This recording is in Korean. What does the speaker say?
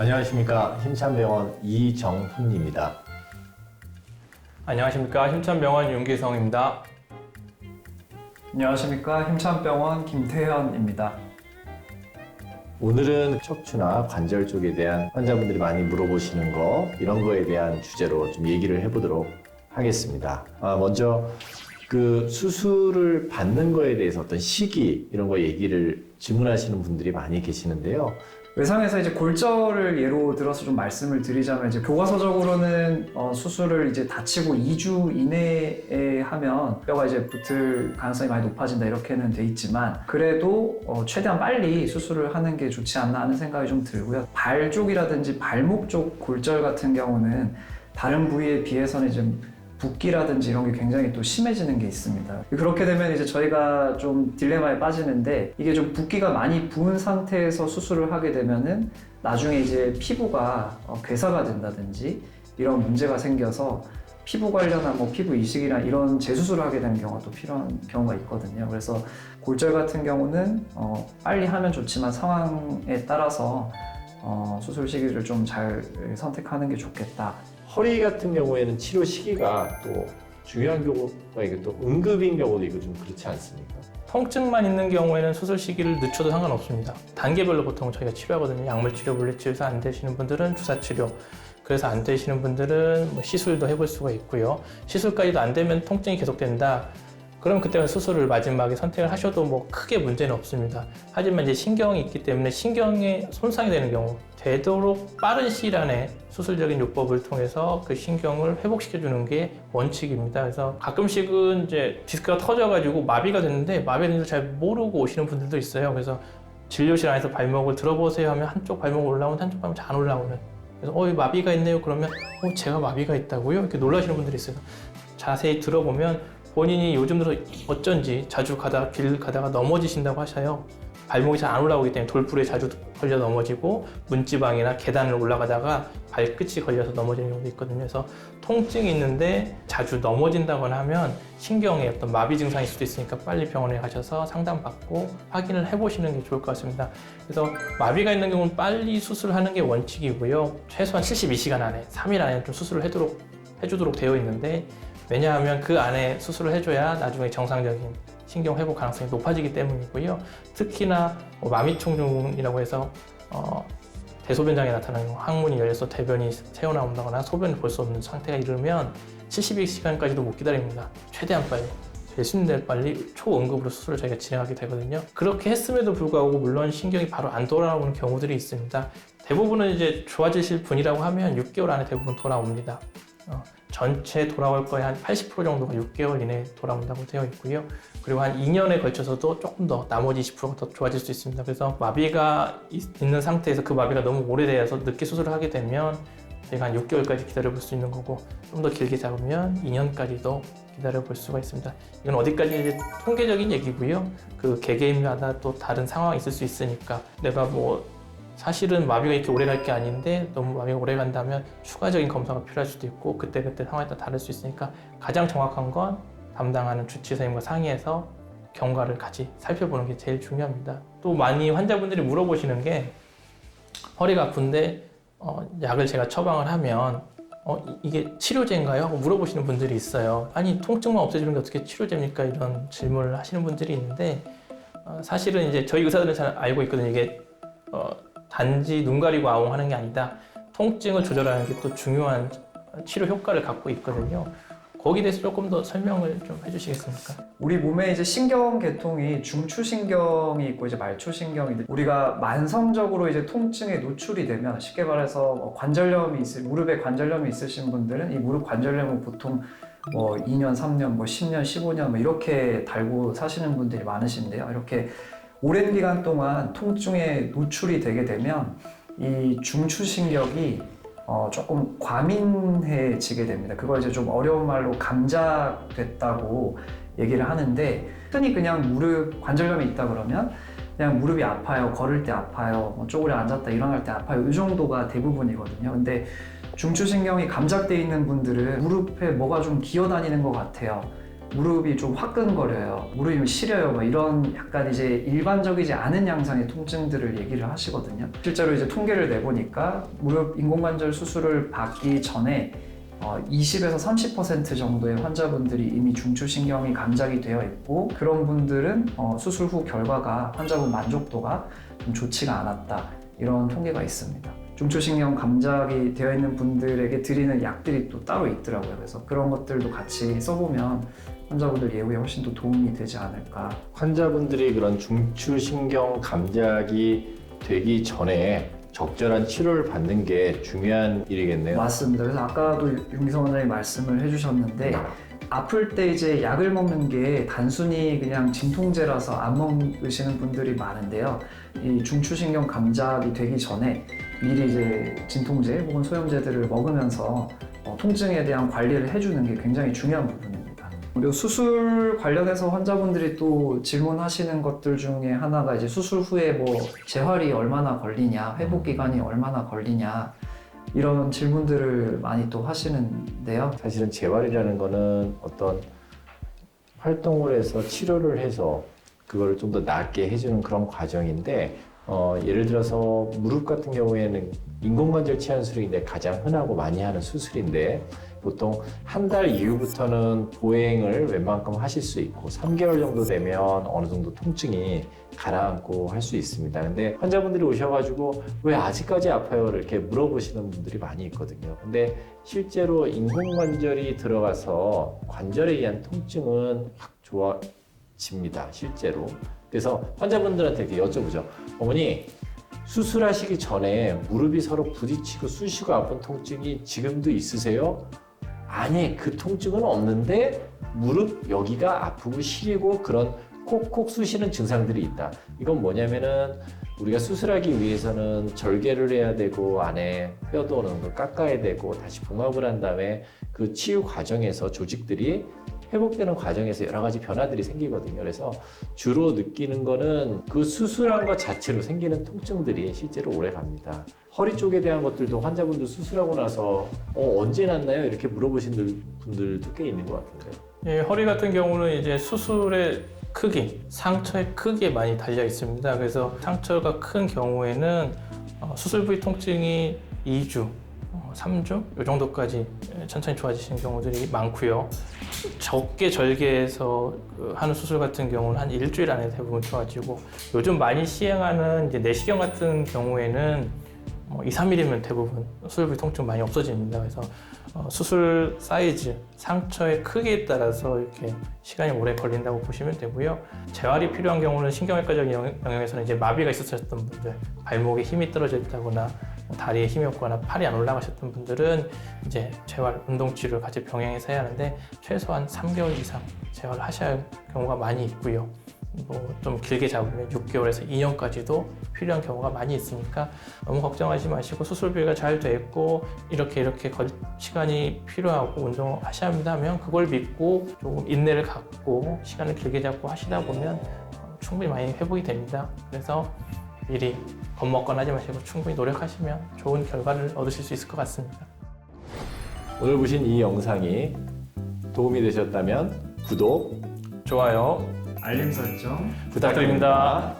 안녕하십니까 힘찬 병원 이정훈입니다. 안녕하십니까 힘찬병원 윤기성입니다. 안녕하십니까 힘찬병원 김태현입니다. 오늘은 척추나 관절 쪽에 대한 환자분들이 많이 물어보시는 거 이런 거에 대한 주제로 좀 얘기를 해보도록 하겠습니다. 아, 먼저 그 수술을 받는 거에 대해서 어떤 시기 이런 거 얘기를 질문하시는 분들이 많이 계시는데요. 외상에서 이제 골절을 예로 들어서 좀 말씀을 드리자면 이제 교과서적으로는 어, 수술을 이제 다치고 2주 이내에 하면 뼈가 이제 붙을 가능성이 많이 높아진다 이렇게는 돼 있지만 그래도 어, 최대한 빨리 수술을 하는 게 좋지 않나 하는 생각이 좀 들고요. 발 쪽이라든지 발목 쪽 골절 같은 경우는 다른 부위에 비해서는 좀 붓기라든지 이런 게 굉장히 또 심해지는 게 있습니다. 그렇게 되면 이제 저희가 좀 딜레마에 빠지는데 이게 좀 붓기가 많이 부은 상태에서 수술을 하게 되면은 나중에 이제 피부가 어, 괴사가 된다든지 이런 문제가 생겨서 피부 관련한 뭐 피부 이식이나 이런 재수술을 하게 되는 경우가 또 필요한 경우가 있거든요. 그래서 골절 같은 경우는 어, 빨리 하면 좋지만 상황에 따라서 어, 수술 시기를 좀 잘 선택하는 게 좋겠다. 허리 같은 경우에는 치료 시기가 또 중요한 경우가 이게 또 응급인 경우도 이거 좀 그렇지 않습니까? 통증만 있는 경우에는 수술 시기를 늦춰도 상관없습니다. 단계별로 보통 저희가 치료하거든요. 약물 치료, 물리 치료에서 안 되시는 분들은 주사 치료. 그래서 안 되시는 분들은 뭐 시술도 해볼 수가 있고요. 시술까지도 안 되면 통증이 계속된다. 그럼 그때는 수술을 마지막에 선택을 하셔도 뭐 크게 문제는 없습니다. 하지만 이제 신경이 있기 때문에 신경에 손상이 되는 경우 되도록 빠른 시일 안에 수술적인 요법을 통해서 그 신경을 회복시켜주는 게 원칙입니다. 그래서 가끔씩은 이제 디스크가 터져가지고 마비가 됐는데 마비는 잘 모르고 오시는 분들도 있어요. 그래서 진료실 안에서 발목을 들어보세요 하면 한쪽 발목 올라오는데 한쪽 발목 잘안 올라오는. 그래서 어, 이 마비가 있네요. 그러면 어, 제가 마비가 있다고요? 이렇게 놀라시는 분들이 있어요. 자세히 들어보면 본인이 요즘 들어 어쩐지 자주 가다 길 가다가 넘어지신다고 하셔요. 발목이 잘 안 올라오기 때문에 돌불에 자주 걸려 넘어지고 문지방이나 계단을 올라가다가 발끝이 걸려서 넘어지는 경우도 있거든요. 그래서 통증이 있는데 자주 넘어진다거나 하면 신경에 어떤 마비 증상일 수도 있으니까 빨리 병원에 가셔서 상담받고 확인을 해보시는 게 좋을 것 같습니다. 그래서 마비가 있는 경우는 빨리 수술하는 게 원칙이고요. 최소한 72시간 안에, 3일 안에 좀 수술을 해도록, 해주도록 되어 있는데 왜냐하면 그 안에 수술을 해줘야 나중에 정상적인 신경 회복 가능성이 높아지기 때문이고요. 특히나 뭐 마미총종이라고 해서 어, 대소변장에 나타나는 항문이 열려서 대변이 새어나온다거나 소변을 볼 수 없는 상태가 이르면 72시간까지도 못 기다립니다. 최대한 빨리. 대로 빨리 초응급으로 수술을 저희가 진행하게 되거든요. 그렇게 했음에도 불구하고 물론 신경이 바로 안 돌아오는 경우들이 있습니다. 대부분은 이제 좋아지실 분이라고 하면 6개월 안에 대부분 돌아옵니다. 어, 전체 돌아올 거의 한 80% 정도가 6개월 이내에 돌아온다고 되어 있고요. 그리고 한 2년에 걸쳐서도 조금 더 나머지 20%가 더 좋아질 수 있습니다. 그래서 마비가 있- 있는 상태에서 그 마비가 너무 오래돼서 늦게 수술을 하게 되면 저희가 한 6개월까지 기다려볼 수 있는 거고 좀 더 길게 잡으면 2년까지도 기다려볼 수가 있습니다. 이건 어디까지 통계적인 얘기고요. 그 개개인마다 또 다른 상황이 있을 수 있으니까 내가 뭐 사실은 마비가 이렇게 오래 갈 게 아닌데 너무 마비가 오래 간다면 추가적인 검사가 필요할 수도 있고 그때그때 상황에 따라 다를 수 있으니까 가장 정확한 건 담당하는 주치의 선생님과 상의해서 경과를 같이 살펴보는 게 제일 중요합니다. 또 많이 환자분들이 물어보시는 게 허리가 아픈데 어, 약을 제가 처방을 하면 어, 이- 이게 치료제인가요? 하고 물어보시는 분들이 있어요. 아니 통증만 없애주는 게 어떻게 치료제입니까? 이런 질문을 하시는 분들이 있는데 어, 사실은 이제 저희 의사들은 잘 알고 있거든요. 이게 어, 단지 눈 가리고 아웅하는 게 아니다. 통증을 조절하는 게 또 중요한 치료 효과를 갖고 있거든요. 거기에 대해서 조금 더 설명을 좀 해주시겠습니까? 우리 몸에 이제 신경 계통이 중추신경이 있고 이제 말초신경이 있는데 우리가 만성적으로 이제 통증에 노출이 되면 쉽게 말해서 뭐 관절염이 있을 무릎에 관절염이 있으신 분들은 이 무릎 관절염을 보통 뭐 2년, 3년, 뭐 10년, 15년 뭐 이렇게 달고 사시는 분들이 많으신데요. 이렇게 오랜 기간 동안 통증에 노출이 되게 되면 이 중추신경이 어, 조금 과민해지게 됩니다. 그걸 이제 좀 어려운 말로 감작됐다고 얘기를 하는데 흔히 그냥 무릎 관절염이 있다 그러면 그냥 무릎이 아파요, 걸을 때 아파요, 뭐 쪼그려 앉았다 일어날 때 아파요 이 정도가 대부분이거든요. 근데 중추신경이 감작돼 있는 분들은 무릎에 뭐가 좀 기어다니는 것 같아요. 무릎이 좀 화끈거려요. 무릎이 시려요. 뭐 이런 약간 이제 일반적이지 않은 양상의 통증들을 얘기를 하시거든요. 실제로 이제 통계를 내보니까 무릎 인공관절 수술을 받기 전에 어, 20에서 30% 정도의 환자분들이 이미 중추신경이 감작이 되어 있고 그런 분들은 어, 수술 후 결과가 환자분 만족도가 좀 좋지가 않았다 이런 통계가 있습니다. 중추신경 감작이 되어 있는 분들에게 드리는 약들이 또 따로 있더라고요. 그래서 그런 것들도 같이 써보면 환자분들 예후에 훨씬 더 도움이 되지 않을까. 환자분들이 그런 중추신경 감작이 되기 전에 적절한 치료를 받는 게 중요한 일이겠네요. 맞습니다. 그래서 아까도 윤기성 원장님 말씀을 해주셨는데 아플 때 이제 약을 먹는 게 단순히 그냥 진통제라서 안 먹으시는 분들이 많은데요. 이 중추신경 감작이 되기 전에 미리 이제 진통제 혹은 소염제들을 먹으면서 어, 통증에 대한 관리를 해주는 게 굉장히 중요한 부분입니다. 그리고 수술 관련해서 환자분들이 또 질문하시는 것들 중에 하나가 이제 수술 후에 뭐 재활이 얼마나 걸리냐, 회복 기간이 얼마나 걸리냐 이런 질문들을 많이 또 하시는데요. 사실은 재활이라는 거는 어떤 활동을 해서 치료를 해서 그걸 좀더 낫게 해주는 그런 과정인데 어, 예를 들어서 무릎 같은 경우에는 인공관절 치환 수술인데 가장 흔하고 많이 하는 수술인데 보통 한 달 이후부터는 보행을 웬만큼 하실 수 있고 3개월 정도 되면 어느 정도 통증이 가라앉고 할 수 있습니다. 근데 환자분들이 오셔가지고 왜 아직까지 아파요? 이렇게 물어보시는 분들이 많이 있거든요. 근데 실제로 인공관절이 들어가서 관절에 의한 통증은 확 좋아집니다. 실제로. 그래서 환자분들한테 이렇게 여쭤보죠. 어머니, 수술하시기 전에 무릎이 서로 부딪히고 쑤시고 아픈 통증이 지금도 있으세요? 아니, 그 통증은 없는데 무릎 여기가 아프고 시리고 그런 콕콕 쑤시는 증상들이 있다. 이건 뭐냐면은 우리가 수술하기 위해서는 절개를 해야 되고 안에 뼈도 어느 정도 깎아야 되고 다시 봉합을 한 다음에 그 치유 과정에서 조직들이 회복되는 과정에서 여러 가지 변화들이 생기거든요. 그래서 주로 느끼는 거는 그 수술한 것 자체로 생기는 통증들이 실제로 오래 갑니다. 허리 쪽에 대한 것들도 환자분들 수술하고 나서 어, 언제 났나요? 이렇게 물어보신 분들도 꽤 있는 것 같은데요. 예, 허리 같은 경우는 이제 수술의 크기, 상처의 크기에 많이 달려 있습니다. 그래서 상처가 큰 경우에는 어, 수술 부위 통증이 2주, 어, 3주 이 정도까지 천천히 좋아지시는 경우들이 많고요. 적게 절개해서 그 하는 수술 같은 경우는 한 일주일 안에 대부분 좋아지고 요즘 많이 시행하는 이제 내시경 같은 경우에는 뭐 2, 3일이면 대부분 수술 부위 통증 많이 없어집니다. 그래서 어, 수술 사이즈, 상처의 크기에 따라서 이렇게 시간이 오래 걸린다고 보시면 되고요. 재활이 필요한 경우는 신경외과적인 영- 영역에서는 이제 마비가 있으셨던 분들, 발목에 힘이 떨어져 있다거나 뭐 다리에 힘이 없거나 팔이 안 올라가셨던 분들은 이제 재활 운동 치료를 같이 병행해서 해야 하는데 최소한 3개월 이상 재활을 하셔야 할 경우가 많이 있고요. 뭐 좀 길게 잡으면 6개월에서 2년까지도 필요한 경우가 많이 있으니까 너무 걱정하지 마시고 수술비가 잘 됐고 이렇게 이렇게 걸- 시간이 필요하고 운동을 하셔야 합니다 하면 그걸 믿고 조금 인내를 갖고 시간을 길게 잡고 하시다 보면 어, 충분히 많이 회복이 됩니다. 그래서 미리 겁먹거나 하지 마시고 충분히 노력하시면 좋은 결과를 얻으실 수 있을 것 같습니다. 오늘 보신 이 영상이 도움이 되셨다면 구독 좋아요. 알림 설정 부탁드립니다.